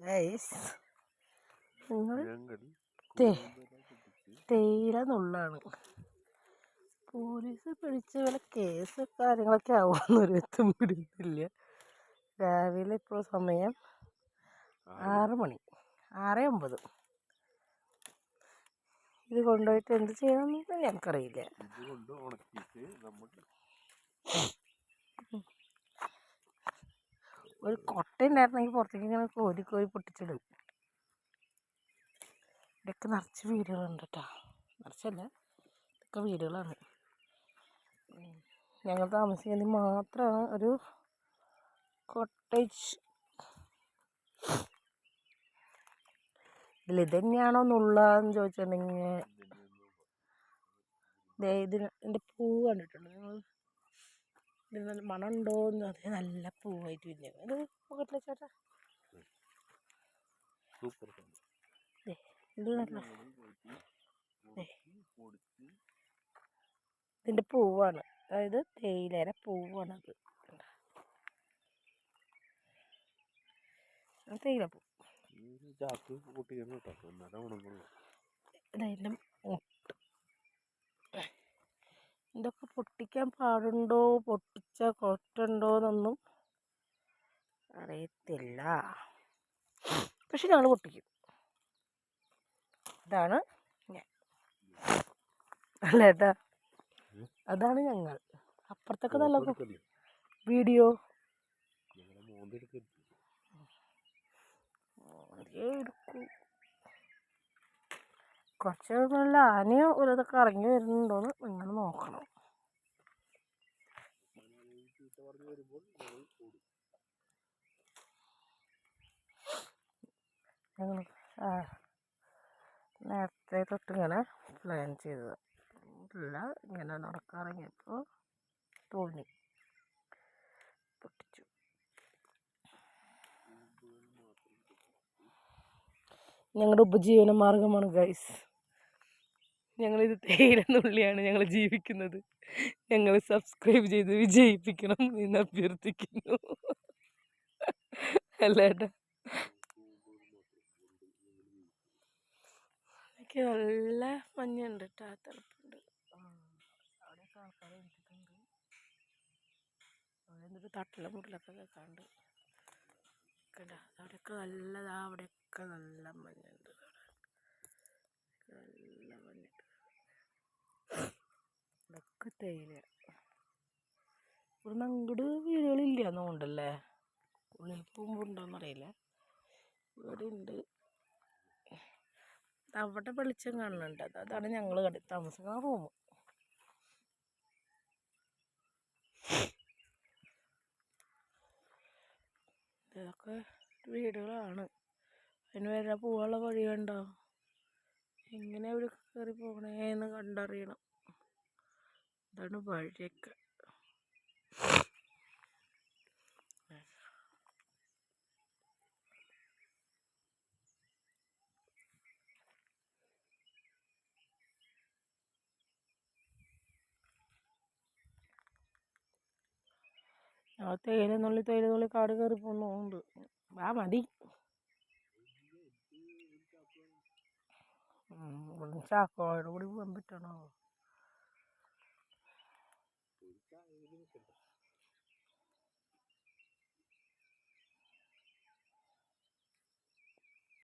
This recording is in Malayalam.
ഗൈസ് നിങ്ങൾ ഞങ്ങൾ തേ തേയില നുള്ളാണ് പോലീസ് പിടിച്ച് വല്ല കേസ് കാര്യങ്ങളൊക്കെ ആവുമെന്നൊരു എത്തും പിടിക്കുന്നില്ല രാവിലെ ഇപ്പോൾ സമയം ആറ് മണി ആറ് ഒമ്പത് ഇത് കൊണ്ടുപോയിട്ട് എന്ത് ചെയ്യണമെന്ന് ഞങ്ങൾക്കറിയില്ല ഇത് കൊണ്ട് ഉണക്കിയിട്ട് നമ്മൾ ഒരു കൊട്ട ഉണ്ടായിരുന്നെങ്കിൽ പുറത്തേക്ക് ഇങ്ങനെ കോരി കോരി പൊട്ടിച്ചിടും. ഇവിടെയൊക്കെ നിറച്ച് വീടുകളുണ്ട് കേട്ടോ നിറച്ചല്ല ഇതൊക്കെ വീടുകളാണ്. ഞങ്ങൾ താമസിക്കുന്നത് മാത്രമാണ് ഒരു കോട്ടേജ് ഇതിൽ ഇതന്നെയാണോ എന്നുള്ളതെന്ന് ചോദിച്ചിട്ടുണ്ടെങ്കിൽ ഇതിന് ഇതിന്റെ പൂ കണ്ടിട്ടുണ്ടോ നിങ്ങൾ? ഇതിന് നല്ല മണമുണ്ടോ എന്ന് അതെ നല്ല പൂവായിട്ട് പിന്നെ ഇത് പോകട്ടില്ല ചേട്ടാ. സൂപ്പർ ഇത് നല്ല ഇതിന്റെ പൂവാണ്. അതായത് തേയിലയുടെ പൂവാണത്. കണ്ടോ? ആ തേയിലപ്പൂ. ഇതൊക്കെ പൊട്ടിക്കാൻ പാടുണ്ടോ? പൊട്ടിച്ച കുഴപ്പമുണ്ടോ എന്നൊന്നും അറിയത്തില്ല. പക്ഷെ ഞങ്ങൾ പൊട്ടിക്കും. ഇതാണ് ഞാൻ അല്ല ഏട്ടാ? അതാണ് ഞങ്ങൾ. അപ്പുറത്തൊക്കെ നല്ല വീഡിയോ. എടുക്കൂ. കുറച്ച് നല്ല ആനയോ ഇതൊക്കെ ഇറങ്ങി വരുന്നുണ്ടോന്ന് നിങ്ങൾ നോക്കണം. ഞങ്ങൾ നേരത്തെ തൊട്ട് ഇങ്ങനെ പ്ലാൻ ചെയ്തത്. ഇല്ല ഇങ്ങനെ നടക്കാറിങ്ങിയപ്പോൾ തോന്നി. പൊട്ടിച്ചു. ഞങ്ങളുടെ ഉപജീവന മാർഗമാണ് ഗൈസ് ഞങ്ങളിത് തേയിലെന്നുള്ളിയാണ് ഞങ്ങൾ ജീവിക്കുന്നത്. ഞങ്ങൾ സബ്സ്ക്രൈബ് ചെയ്ത് വിജയിപ്പിക്കണം എന്ന് അഭ്യർത്ഥിക്കുന്നു. അല്ലേട്ടാ എനിക്ക് നല്ല മഞ്ഞുണ്ട് കേട്ടോ തണുപ്പുണ്ട്. അവിടെയൊക്കെ ആൾക്കാർ എണീറ്റിട്ടുണ്ട് അവിടെ എന്തൊരു തട്ടില കേൾക്കാണ്ട് കണ്ട? അവിടെയൊക്കെ നല്ലതാ അവിടെയൊക്കെ നല്ല മഞ്ഞുണ്ട് നല്ല മഞ്ഞുണ്ട് ഇവിടെയൊക്കെ തേയില. ഇവിടുന്ന് അങ്ങോട്ട് വീടുകളില്ല എന്നുകൊണ്ടല്ലേ ഉള്ളിൽ പോകുമ്പോൾ ഇവിടെ ഉണ്ട് അവിടെ വെളിച്ചം കാണുന്നുണ്ട്. അത് അതാണ് ഞങ്ങൾ കണ്ടി താമസിക്കുന്ന റൂം ഇതൊക്കെ വീടുകളാണ്. അതിന് വരെ പോകാനുള്ള വഴി കണ്ടോ എങ്ങനെ കേറി കയറി പോകണേന്ന് കണ്ടറിയണം. ഇതാണ് വഴിയൊക്കെ ആ തേയില നുള്ളി തേയില നുള്ളി കാട് കയറി പോകുന്നുണ്ട് ആ മതി. ചാക്കോയുടെ കൂടി പോകാൻ പറ്റണോ? ഒരു ചായ ഇതിന് നിൽക്കണ്ട